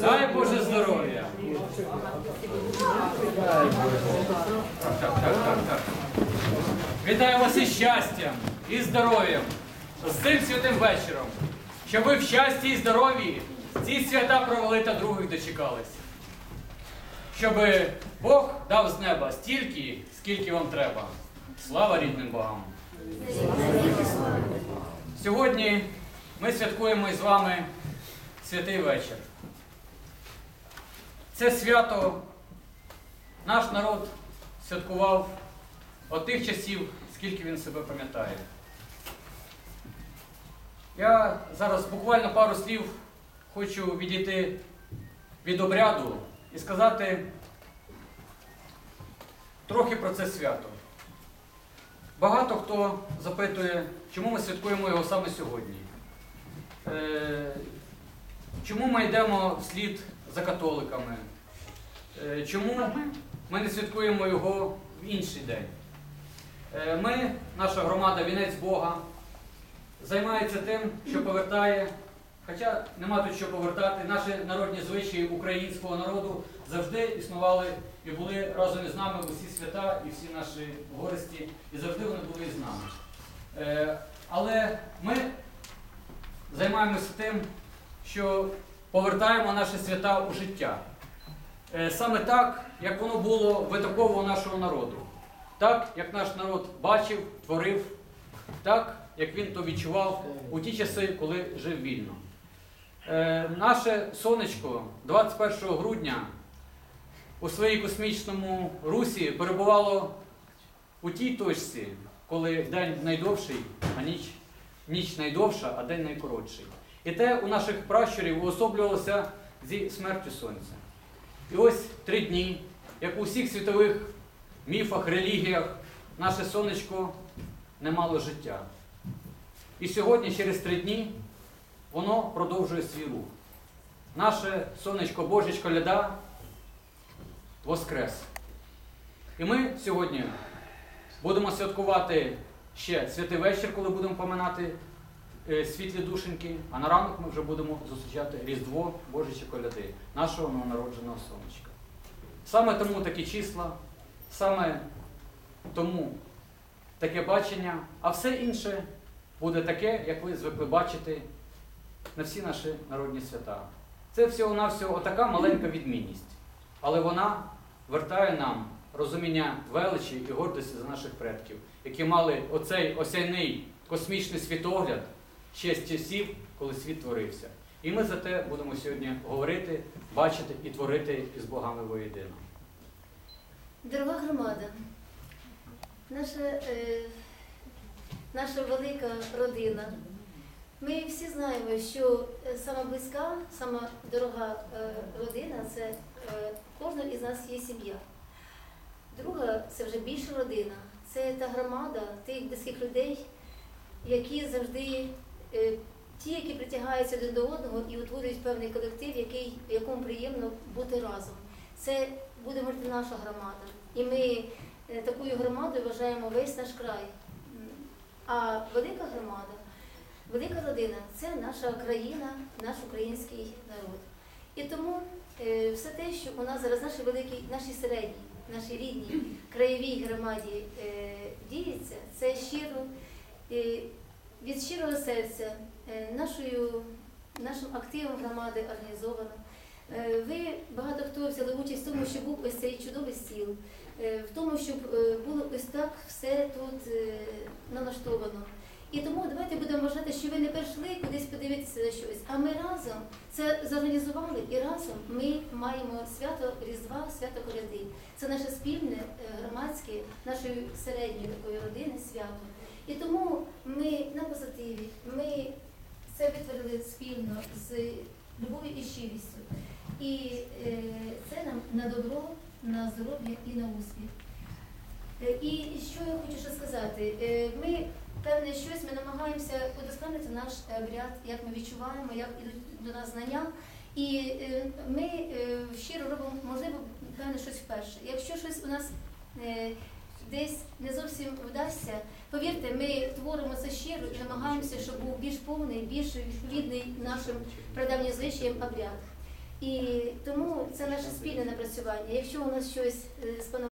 Дай Боже здоров'я. Вітаю вас із щастям і здоров'ям, з цим святим вечором, щоб ви в щасті і здоров'ї ці свята провели та других дочекались. Щоб Бог дав з неба стільки, скільки вам треба. Слава рідним богам! Сьогодні ми святкуємо із вами святий вечір. Це свято наш народ святкував от тих часів, скільки він себе пам'ятає. Я зараз буквально пару слів хочу відійти від обряду і сказати трохи про це свято. Багато хто запитує, чому ми святкуємо його саме сьогодні. Е, Чому ми йдемо вслід за католиками? Е, Чому ми не святкуємо його в інший день? Е, Ми, наша громада Вінець Бога, займається тим, що повертає, хоча нема тут що повертати, наші народні звичаї українського народу завжди існували і були разом із нами усі свята і всі наші горесті, і завжди вони були із нами. Е, Але ми займаємося тим, що повертаємо наші свята у життя. Е, Саме так, як воно було витоково нашого народу. Так, як наш народ бачив, творив, так, як він то відчував у ті часи, коли жив вільно. Е, Наше сонечко 21 грудня у своїй космічному русі перебувало у тій точці, коли день найдовший, а ніч, ніч найдовша, а день найкоротший. І те у наших пращурів уособлювалося зі смертю сонця. І ось три дні, як у всіх світових міфах, релігіях, наше сонечко не мало життя. І сьогодні, через три дні, воно продовжує свій рух. Наше сонечко Божечко ляда воскрес. І ми сьогодні будемо святкувати ще святий вечір, коли будемо поминати світлі душеньки, а на ранок ми вже будемо зустрічати Різдво Божичі коляди, нашого новонародженого сонечка. Саме тому такі числа, саме тому таке бачення, а все інше буде таке, як ви звикли бачити на всі наші народні свята. Це всього-навсього отака маленька відмінність. Але вона вертає нам розуміння величі і гордості за наших предків, які мали оцей осяйний космічний світогляд ще з часів, коли світ творився. І ми за те будемо сьогодні говорити, бачити і творити із богами воєдино. Дорога громада, наша, е, наша велика родина. Ми всі знаємо, що е, сама близька, сама дорога е, родина це е, кожного із нас є сім'я. Друга це вже більша родина, це та громада тих близьких людей, які завжди ті, які притягаються один до одного і утворюють певний колектив, який, якому приємно бути разом. Це буде говорити наша громада. І ми е, такою громадою вважаємо весь наш край. А велика громада, велика родина це наша країна, наш український народ. І тому е, все те, що у нас зараз в нашій великій, нашій середній, нашій рідній краєвій громаді е, діється, це щиро е, від щирого серця е, нашою, нашим активом громади організовано. Е, Ви багато хто взяли участь в тому, що був ось цей чудовий стіл, е, в тому, щоб було ось так все тут налаштовано. І тому давайте будемо вважати, що ви не прийшли кудись подивитися на щось, а ми разом це зорганізували і разом ми маємо свято Різдва, свято Коляди. Це наше спільне громадське, нашої середньої такої родини свято. І тому ми на позитиві, ми це витворили спільно з любов'ю і щирістю. І е, це нам на добро, на здоров'я і на успіх. Е, І що я хочу ще сказати? Е, Ми певне щось ми намагаємося удосконалити наш обряд, як ми відчуваємо, як ідуть до нас знання. І ми щиро робимо, можливо, певне щось вперше. Якщо щось у нас десь не зовсім вдасться, повірте, ми творимо це щиро і намагаємося, щоб був більш повний, більш відповідний нашим прадавнім звичаям обряд. І тому це наше спільне напрацювання. Якщо у нас щось е, з паном